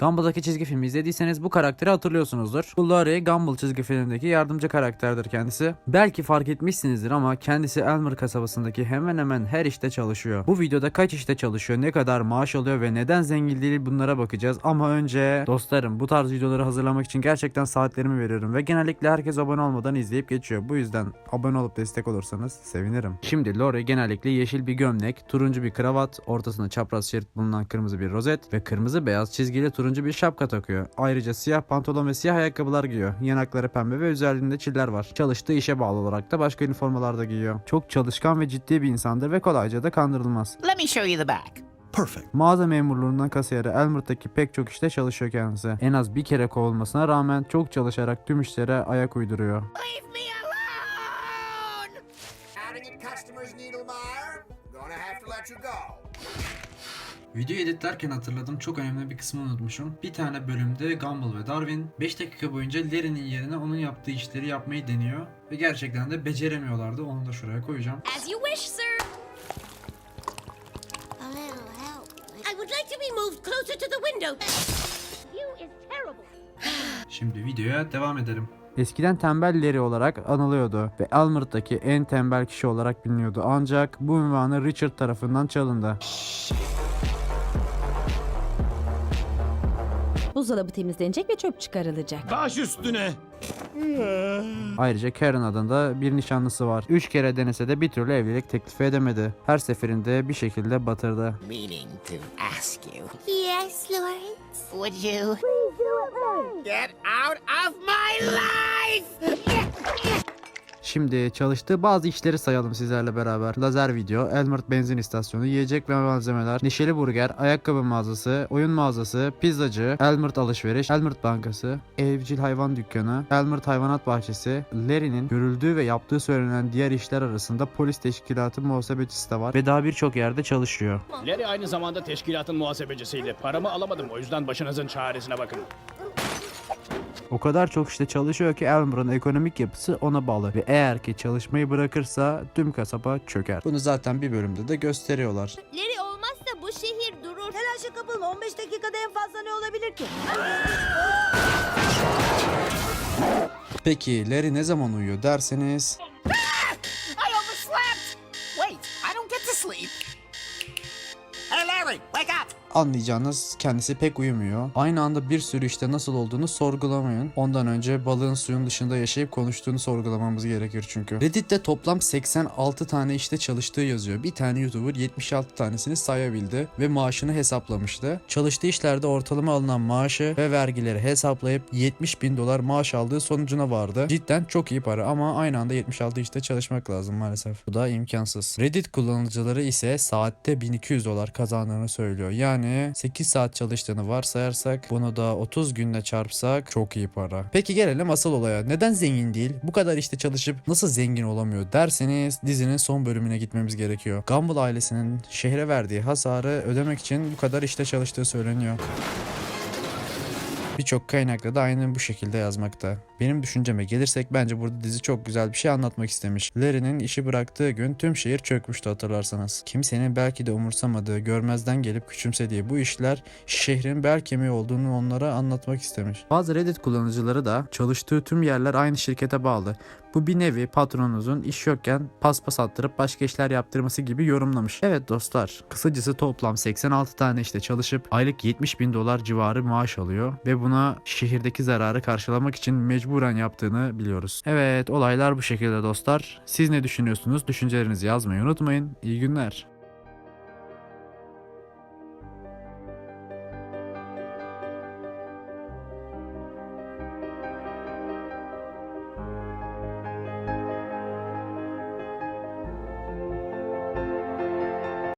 Gumball'daki çizgi filmi izlediyseniz bu karakteri hatırlıyorsunuzdur. Bu Laurie Gumball çizgi filmindeki yardımcı karakterdir kendisi. Belki fark etmişsinizdir ama kendisi Elmer kasabasındaki hemen hemen her işte çalışıyor. Bu videoda kaç işte çalışıyor, ne kadar maaş alıyor ve neden zengin değil bunlara bakacağız. Ama önce dostlarım bu tarz videoları hazırlamak için gerçekten saatlerimi veriyorum ve genellikle herkes abone olmadan izleyip geçiyor. Bu yüzden abone olup destek olursanız sevinirim. Şimdi Lori genellikle yeşil bir gömlek, turuncu bir kravat, ortasında çapraz şerit bulunan kırmızı bir rozet ve kırmızı beyaz çizgili turuncu bir şapka takıyor. Ayrıca siyah pantolon ve siyah ayakkabılar giyiyor. Yanakları pembe ve üzerinde çiller var. Çalıştığı işe bağlı olarak da başka üniformalar da giyiyor. Çok çalışkan ve ciddi bir insandır ve kolayca da kandırılmaz. Let me show you the back. Perfect. Mağaza memurluğundan kasiyere Elmer'daki pek çok işte çalışıyor kendisi. En az bir kere kovulmasına rağmen çok çalışarak tüm işlere ayak uyduruyor. Leave me alone! Customers, Needlemeyer. Gonna have to let you go. Video editlerken hatırladım çok önemli bir kısmı unutmuşum. Bir tane bölümde Gumball ve Darwin 5 dakika boyunca Larry'nin yerine onun yaptığı işleri yapmayı deniyor. Ve gerçekten de beceremiyorlardı. Onu da şuraya koyacağım. As you wish, sir. A little help. I would like to be moved closer to the window. You is terrible. Şimdi videoya devam edelim. Eskiden tembel Larry olarak anılıyordu ve Elmer'daki en tembel kişi olarak biliniyordu. Ancak bu ünvanı Richard tarafından çalındı. Buzdolabı temizlenecek ve çöp çıkarılacak. Baş üstüne. Ayrıca Karen adında bir nişanlısı var. Üç kere denese de bir türlü evlilik teklif edemedi. Her seferinde bir şekilde batırdı. Meaning to ask you, Yes, Lawrence. would you get out of my life? Şimdi çalıştığı bazı işleri sayalım sizlerle beraber. Lazer video, Elmert benzin istasyonu, yiyecek ve malzemeler, Neşeli Burger, ayakkabı mağazası, oyun mağazası, pizzacı, Elmert alışveriş, Elmert bankası, evcil hayvan dükkanı, Elmert hayvanat bahçesi, Larry'nin görüldüğü ve yaptığı söylenen diğer işler arasında polis teşkilatı muhasebecisi de var ve daha birçok yerde çalışıyor. Larry aynı zamanda teşkilatın muhasebecisiydi. Paramı alamadım o yüzden başınızın çaresine bakın. O kadar çok işte çalışıyor ki Elmer'ın ekonomik yapısı ona bağlı ve eğer ki çalışmayı bırakırsa tüm kasaba çöker. Bunu zaten bir bölümde de gösteriyorlar. Larry olmazsa bu şehir durur. Telaşa kapılma 15 dakikada en fazla ne olabilir ki? Peki Larry ne zaman uyuyor derseniz I overslept! Wait, I don't get to sleep. Hey, Larry, wake up! Anlayacağınız kendisi pek uyumuyor. Aynı anda bir sürü işte nasıl olduğunu sorgulamayın. Ondan önce balığın suyun dışında yaşayıp konuştuğunu sorgulamamız gerekir çünkü. Reddit'te toplam 86 tane işte çalıştığı yazıyor. Bir tane YouTuber 76 tanesini sayabildi ve maaşını hesaplamıştı. Çalıştığı işlerde ortalama alınan maaşı ve vergileri hesaplayıp 70 bin dolar maaş aldığı sonucuna vardı. Cidden çok iyi para ama aynı anda 76 işte çalışmak lazım maalesef. Bu da imkansız. Reddit kullanıcıları ise saatte 1200 dolar kazandığını söylüyor. Yani 8 saat çalıştığını varsayarsak bunu da 30 günle çarpsak çok iyi para. Peki gelelim asıl olaya. Neden zengin değil? Bu kadar işte çalışıp nasıl zengin olamıyor derseniz dizinin son bölümüne gitmemiz gerekiyor. Gumball ailesinin şehre verdiği hasarı ödemek için bu kadar işte çalıştığı söyleniyor. Birçok kaynakta da aynı bu şekilde yazmakta. Benim düşünceme gelirsek bence burada dizi çok güzel bir şey anlatmak istemiş. Larry'nin işi bıraktığı gün tüm şehir çökmüştü hatırlarsanız. Kimsenin belki de umursamadığı, görmezden gelip küçümsediği bu işler şehrin bel kemiği olduğunu onlara anlatmak istemiş. Bazı Reddit kullanıcıları da çalıştığı tüm yerler aynı şirkete bağlı. Bu bir nevi patronunuzun iş yokken paspas attırıp başka işler yaptırması gibi yorumlamış. Evet dostlar, kısacası toplam 86 tane işte çalışıp aylık 70 bin dolar civarı maaş alıyor ve buna şehirdeki zararı karşılamak için mecburen yaptığını biliyoruz. Evet olaylar bu şekilde dostlar. Siz ne düşünüyorsunuz? Düşüncelerinizi yazmayı unutmayın. İyi günler.